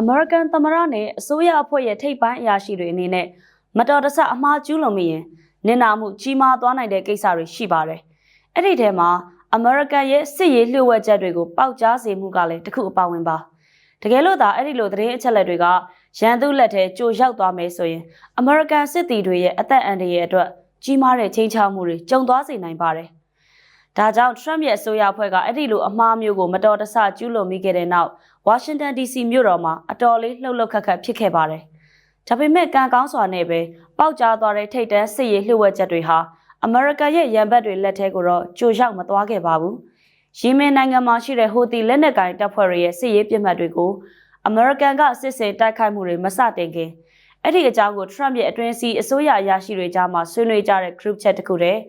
အမေရိကန်သမ္မတနဲ့အစိုးရအဖွဲ့ရဲ့ထိပ်ပိုင်းအရာရှိတွေအနေနဲ့မတော်တဆအမှားကျူးလွန်မိရင်နင်နာမှုကြီးမားသွားနိုင်တဲ့ကိစ္စတွေရှိပါတယ်။အဲ့ဒီထဲမှာအမေရိကန်ရဲ့စစ်ရေးလျှို့ဝှက်ချက်တွေကိုပေါက်ကြားစေမှုကလည်းတစ်ခုအပါဝင်ပါ။တကယ်လို့သာအဲ့ဒီလိုသတင်းအချက်အလက်တွေကရန်သူလက်ထဲကြိုရောက်သွားမယ်ဆိုရင်အမေရိကန်စစ်သည်တွေရဲ့အသက်အန္တရာယ်အတွက်ကြီးမားတဲ့ချိန်ချမှုတွေကြုံသွားစေနိုင်ပါတယ်။ ဒါကြောင့် Trump ရဲ့အစိုးရအဖွဲ့ကအဲ့ဒီလိုအမှားမျိုးကိုမတော်တဆကျူးလွန်မိခဲ့တဲ့နောက်ဝါရှင်တန် DC မြို့တော်မှာအတော်လေးလှုပ်လှုပ်ခတ်ခတ်ဖြစ်ခဲ့ပါတယ်။ဒါပေမဲ့ကံကောင်းစွာနဲ့ပဲပေါက်ကြားသွားတဲ့ထိတ်တန်းစစ်ရေးလှုပ်ဝက်ချက်တွေဟာအမေရိကန်ရဲ့ရန်ဘက်တွေလက်ထဲကိုတော့ကြိုရောက်မသွားခဲ့ပါဘူး။ယီမင်နိုင်ငံမှာရှိတဲ့ဟိုတီလက်နက်ကိုင်တပ်ဖွဲ့တွေရဲ့စစ်ရေးပြစ်မှတ်တွေကိုအမေရိကန်ကစစ်စင်တိုက်ခိုက်မှုတွေမစတင်ခင်အဲ့ဒီအကြောင်းကို Trump ရဲ့အတွင်းစီအစိုးရအရာရှိတွေကြားမှာဆွေးနွေးကြတဲ့ group chat တစ်ခုတည်း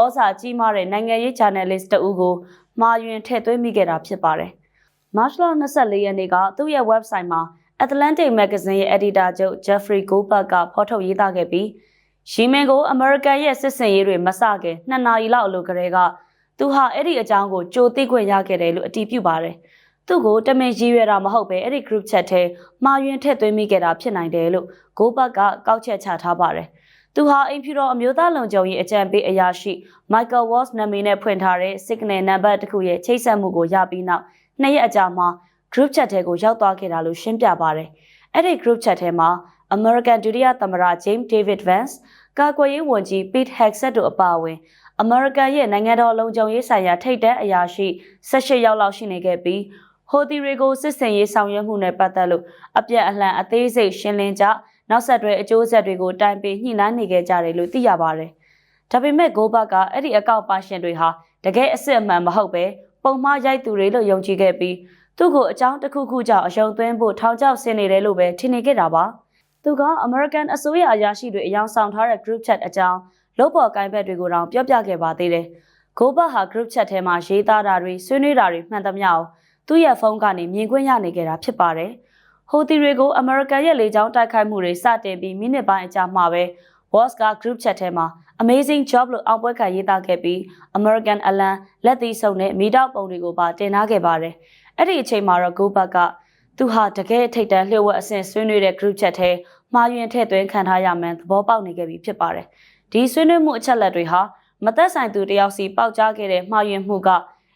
ဩစာကြီးမားတဲ့နိုင်ငံရေး journalist တဦးကိုမှားယွင်းထည့်သွင်းမိခဲ့တာဖြစ်ပါတယ်။ March 24ရက်နေ့ကသူ့ရဲ့ website မှာ Atlantic Magazine ရဲ့ editor ချုပ် Jeffrey Goldberg ကဖော်ထုတ်ရေးသားခဲ့ပြီးရှီမင်ကို American ရဲ့စစ်စင်ရေးတွေမစခင်2နာရီလောက်အလိုကလေးကသူဟာအဲ့ဒီအကြောင်းကိုကြိုသိခွင့်ရခဲ့တယ်လို့အတည်ပြုပါတယ်။သူ့ကိုတမင်ရည်ရွယ်တာမဟုတ်ပဲအဲ့ဒီ group chat ထဲမှာယွင်းထည့်သွင်းမိခဲ့တာဖြစ်နိုင်တယ်လို့ Goldberg ကကောက်ချက်ချထားပါတယ်။ သူဟာအိမ်ဖြူတော်အမျိုးသားလုံခြုံရေးအကြံပေးအရာရှိ Michael Walsh နာမည်နဲ့ဖွင့်ထားတဲ့ signal number တစ်ခုရဲ့ချိတ်ဆက်မှုကိုရပြီးနောက်နှစ်ရက်အကြာမှာ group chat ထဲကိုရောက်သွားခဲ့တာလို့ရှင်းပြပါတယ်။အဲ့ဒီ group chat ထဲမှာ American ဒုတိယသမ္မတ James David Vance ကာကွယ်ရေးဝန်ကြီး Pete Hegseth တို့အပါအဝင် American ရဲ့နိုင်ငံတော်လုံခြုံရေးဆိုင်ရာထိပ်တန်းအရာရှိ18ယောက်လောက်ရှိနေခဲ့ပြီးဟိုတီတွေကိုစစ်စင်ရေးဆောင်ရွက်မှုနဲ့ပတ်သက်လို့အပြတ်အလှန်အသေးစိတ်ရှင်းလင်းကြ နောက်ဆက်တွဲအကျိုးဆက်တွေကိုတိုင်ပင်ညှိနှိုင်းနေခဲ့ကြတယ်လို့သိရပါတယ်။ဒါပေမဲ့ဂိုးဘတ်ကအဲ့ဒီအကောင့်ပါရှင်တွေဟာတကယ်အစ်စ်အမှန်မဟုတ်ပဲပုံမှားရိုက်သူတွေလို့ယုံကြည်ခဲ့ပြီးသူ့ကိုအကြောင်းတစ်ခုခုကြောင့်အယုံသွင်းဖို့ထောင်ချောက်ဆင်းနေတယ်လို့ပဲထင်နေခဲ့တာပါ။သူက American အစိုးရအရာရှိတွေအယောင်ဆောင်ထားတဲ့ group chat အကြောင်းလုပ်ပေါ်ကိုင်ဘက်တွေကိုတောင်ပြောပြခဲ့ပါသေးတယ်။ဂိုးဘတ်ဟာ group chat ထဲမှာရေးသားတာတွေဆွေးနွေးတာတွေမှန်သမျှအောင်သူ့ရဲ့ဖုန်းကနေမြင်ကွင်းရနေကြတာဖြစ်ပါတယ်။ ဟိုတီတွေကို American ရဲ့လေကြောင်းတိုက်ခိုက်မှုတွေစတင်ပြီးမိနစ်ပိုင်းအကြာမှပဲ Voss က group chat ထဲမှာ amazing job လို့အောင်ပွဲခံရေးသားခဲ့ပြီး American Alan လက်သီးစုံနဲ့မိတော့ပုံတွေကိုပါတင်ထားခဲ့ပါတယ်။အဲ့ဒီအချိန်မှာတော့ Goldberg ကသူဟာတကယ်ထိတ်တန့်လျှို့ဝှက်အဆင့်ဆွေးနွေးတဲ့ group chat ထဲမှာယွင်ထည့်သွင်းခံထားရမှန်းသဘောပေါက်နေခဲ့ပြီဖြစ်ပါတယ်။ဒီဆွေးနွေးမှုအချက်လက်တွေဟာမသက်ဆိုင်သူတယောက်စီပေါက်ကြားခဲ့တဲ့မှားယွင်မှုက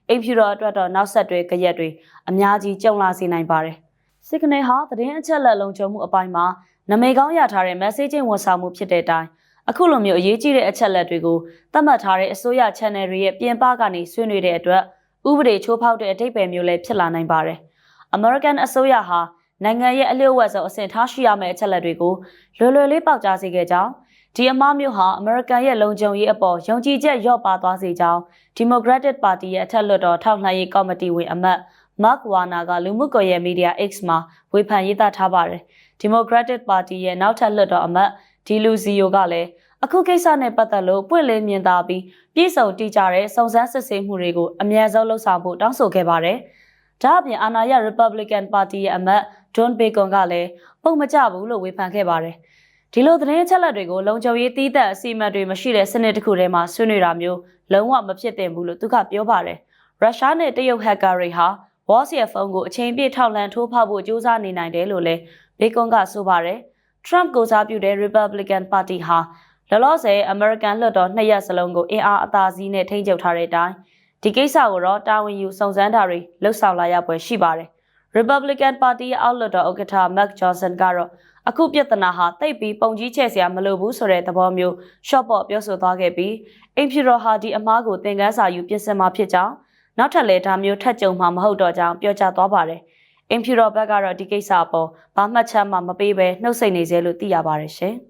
အိမ်ဖြူတော်အတွက်တော့နောက်ဆက်တွဲကြရက်တွေအများကြီးကြုံလာစေနိုင်ပါတယ်။ စစ်ကနေဟာသတင်းအချက်လက်လုံခြုံမှုအပိုင်းမှာနမိတ်ကောင်းရထားတဲ့ messaging ဝန်ဆောင်မှုဖြစ်တဲ့အတိုင်းအခုလိုမျိုးအရေးကြီးတဲ့အချက်လက်တွေကိုသတ်မှတ်ထားတဲ့အစိုးရ channel တွေရဲ့ပြင်ပကနေဆွေးနွေးတဲ့အတွက်ဥပဒေချိုးဖောက်တဲ့အထိပ္ပယ်မျိုးလည်းဖြစ်လာနိုင်ပါတယ်။ American အစိုးရဟာနိုင်ငံရဲ့အလျှို့ဝှက်ဆုံးအဆင့်ထားရှိရမယ့်အချက်လက်တွေကိုလွယ်လွယ်လေးပေါက်ကြားစေခဲ့ကြောင်းဒီအမားမျိုးဟာအမေရိကန်ရဲ့လုံခြုံရေးအပေါ်ယုံကြည်ချက်လျော့ပါသွားစေကြောင်း Democratic Party ရဲ့အထက်လွှတ်တော်ထောက်လှမ်းရေးကော်မတီဝင်အမတ် Mark Warner ကလူမှုကွန်ရက်မီဒီယာ X မှာဝေဖန်ရေးသားထားပါတယ်။ Democratic Party ရဲ့နောက်ထပ်လွှတ်တော်အမတ်ဒီလူဇီယိုကလည်းအခုကိစ္စနဲ့ပတ်သက်လို့ပွင့်လင်းမြင်သာပြီးပြည်စုံတည်ကြတဲ့စုံစမ်းစစ်ဆေးမှုတွေကိုအမြန်ဆုံးလှုပ်ဆောင်ဖို့တောင်းဆိုခဲ့ပါတယ်။ဒါ့အပြင်အာဏာရ Republican Party ရဲ့အမတ် John Bacon ကလည်းပုံမကျဘူးလို့ဝေဖန်ခဲ့ပါတယ်။ဒီလိုသတင်းချက်လက်တွေကိုလုံခြုံရေးတီးသက်အစီအမံတွေမရှိတဲ့စနစ်တစ်ခုထဲမှာဆွေးနွေးတာမျိုးလုံးဝမဖြစ်သင့်ဘူးလို့သူကပြောပါတယ်။ရုရှားနဲ့တရုတ်ဟက်ကာတွေဟာ Voss ရဲ့ဖုန်းကိုအချိန်ပြည့်ထောက်လှမ်းထိုးဖောက်ဖို့ကြိုးစားနေနိုင်တယ်လို့လည်းဘေကွန်ကဆိုပါတယ်။ Trump ကိုစားပြုတဲ့ Republican Party ဟာလောလောဆယ် American လွှတ်တော်နှစ်ရက်စလုံးကိုအင်အားအသာစီးနဲ့ထိန်းချုပ်ထားတဲ့အတိုင်းဒီကိစ္စကိုတော့တာဝန်ယူစုံစမ်းတာတွေလှုပ်ဆောင်လာရပွဲရှိပါတယ်။ Republican Party ရဲ့အောက်လွှတ်တော်ဥက္ကဋ္ဌ Mark Johnson ကတော့အခုပြဿနာဟာတိတ်ပြီးပုံကြီးချဲ့စရာမလိုဘူးဆိုတဲ့သဘောမျိုးရှော့ပေါ့ပြောဆိုသွားခဲ့ပြီးအိမ်ဖြူတော်ဟာဒီအမားကိုသင်ခန်းစာယူပြင်ဆင်မှာဖြစ်ကြောင်း နောက်ထပ်လည်းဒါမျိုးထပ်ကြုံမှာမဟုတ်တော့ကြောင်းပြောကြားသွားပါတယ်။အင်ဖြူတော်ဘက်ကတော့ဒီကိစ္စအပေါ်ဘာမှတ်ချက်မှမပေးဘဲနှုတ်ဆက်နေစေလို့သိရပါတယ်ရှင်။